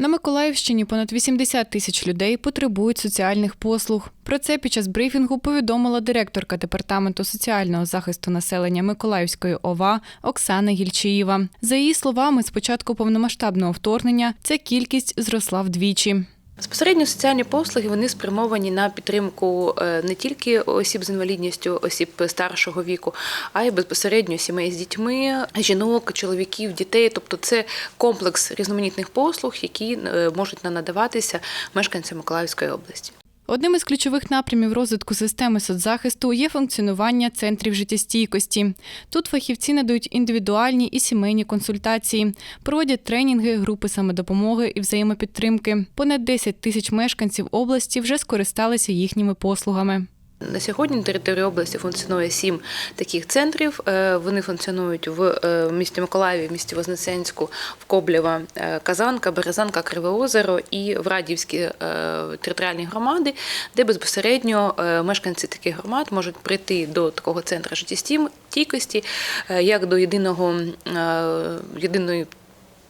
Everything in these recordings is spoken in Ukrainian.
На Миколаївщині понад 80 тисяч людей потребують соціальних послуг. Про це під час брифінгу повідомила директорка департаменту соціального захисту населення Миколаївської ОВА Оксана Гільчиєва. За її словами, з початку повномасштабного вторгнення ця кількість зросла вдвічі. Безпосередньо соціальні послуги вони спрямовані на підтримку е, не тільки осіб з інвалідністю, осіб старшого віку, а й безпосередньо сімей з дітьми, жінок, чоловіків, дітей. Тобто це комплекс різноманітних послуг, які е, можуть надаватися мешканцям Миколаївської області. Одним із ключових напрямів розвитку системи соцзахисту є функціонування центрів життєстійкості. Тут фахівці надають індивідуальні і сімейні консультації, проводять тренінги, групи самодопомоги і взаємопідтримки. Понад 10 тисяч мешканців області вже скористалися їхніми послугами. На сьогодні на території області функціонує сім таких центрів. Е, Вони функціонують в е, місті Миколаєві, в місті Вознесенську, в Коблєва, е, Казанка, Березанка, Криве Озеро і в Радівські територіальні громади, де безпосередньо мешканці таких громад можуть прийти до такого центру життєстійкості, як до єдиного єдиної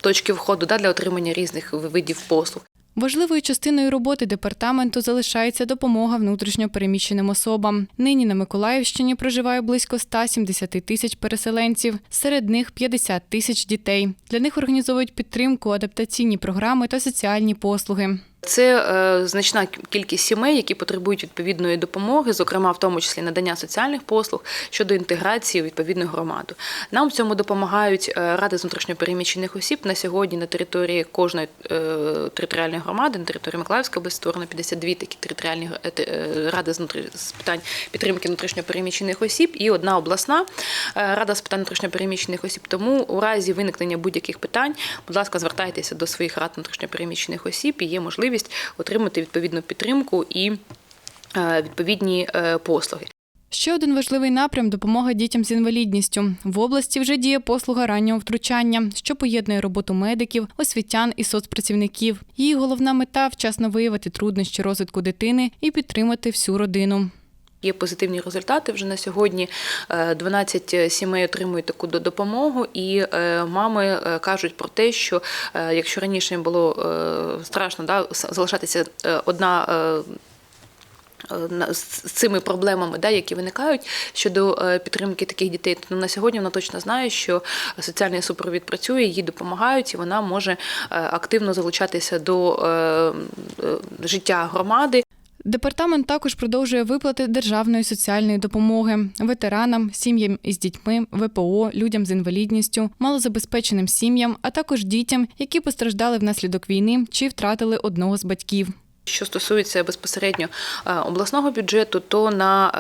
точки входу да, для отримання різних видів послуг. Важливою частиною роботи департаменту залишається допомога внутрішньопереміщеним особам. Нині на Миколаївщині проживає близько 170 тисяч переселенців, серед них 50 тисяч дітей. Для них організовують підтримку, адаптаційні програми та соціальні послуги. Це е, значна кількість сімей, які потребують відповідної допомоги, зокрема в тому числі надання соціальних послуг щодо інтеграції у відповідну громаду. Нам в цьому допомагають е, ради з внутрішньопереміщених осіб. На сьогодні на території кожної е, територіальної громади, на території Миколаївської області створено 52 такі територіальні те- ради з, питань підтримки внутрішньопереміщених осіб і одна обласна рада з питань внутрішньопереміщених осіб. Тому у разі виникнення будь-яких питань, будь ласка, звертайтеся до своїх рад внутрішньопереміщених осіб і є можливість отримати відповідну підтримку і е, відповідні е, послуги. Ще один важливий напрям допомога дітям з інвалідністю. В області вже діє послуга раннього втручання, що поєднує роботу медиків, освітян і соцпрацівників. Її головна мета вчасно виявити труднощі розвитку дитини і підтримати всю родину. Є позитивні результати. Вже на сьогодні е, 12 сімей отримують таку до- допомогу, і е, мами е, кажуть про те, що е, якщо раніше їм було е, страшно да, залишатися е, одна. е, е, на- з цими проблемами, да, які виникають щодо е, підтримки таких дітей, то на сьогодні вона точно знає, що соціальний супровід працює, їй допомагають, і вона може е, активно залучатися до е, е, життя громади. Департамент також продовжує виплати державної соціальної допомоги ветеранам, сім'ям із дітьми, ВПО, людям з інвалідністю, малозабезпеченим сім'ям, а також дітям, які постраждали внаслідок війни чи втратили одного з батьків. Що стосується безпосередньо е, обласного бюджету, то на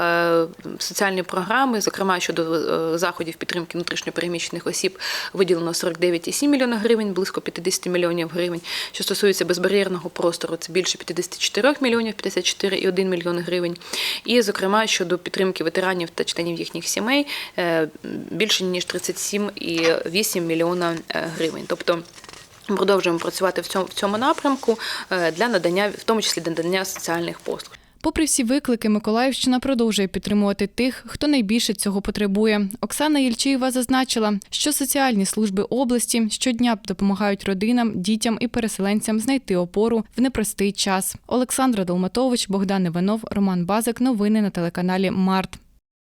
е, соціальні програми, зокрема щодо е, заходів підтримки внутрішньопереміщених осіб, виділено 49,7 мільйона гривень, близько 50 мільйонів гривень. Що стосується безбар'єрного простору, це більше 54 мільйонів, 54,1 мільйон гривень. І, зокрема, щодо підтримки ветеранів та членів їхніх сімей, більше ніж 37,8 мільйона гривень. Тобто Продовжуємо працювати в цьому в цьому напрямку е, для надання, в тому числі для надання соціальних послуг. Попри всі виклики, Миколаївщина продовжує підтримувати тих, хто найбільше цього потребує. Оксана Єльчиєва зазначила, що соціальні служби області щодня допомагають родинам, дітям і переселенцям знайти опору в непростий час. Олександра Долматович, Богдан Іванов, Роман Базик. Новини на телеканалі Март.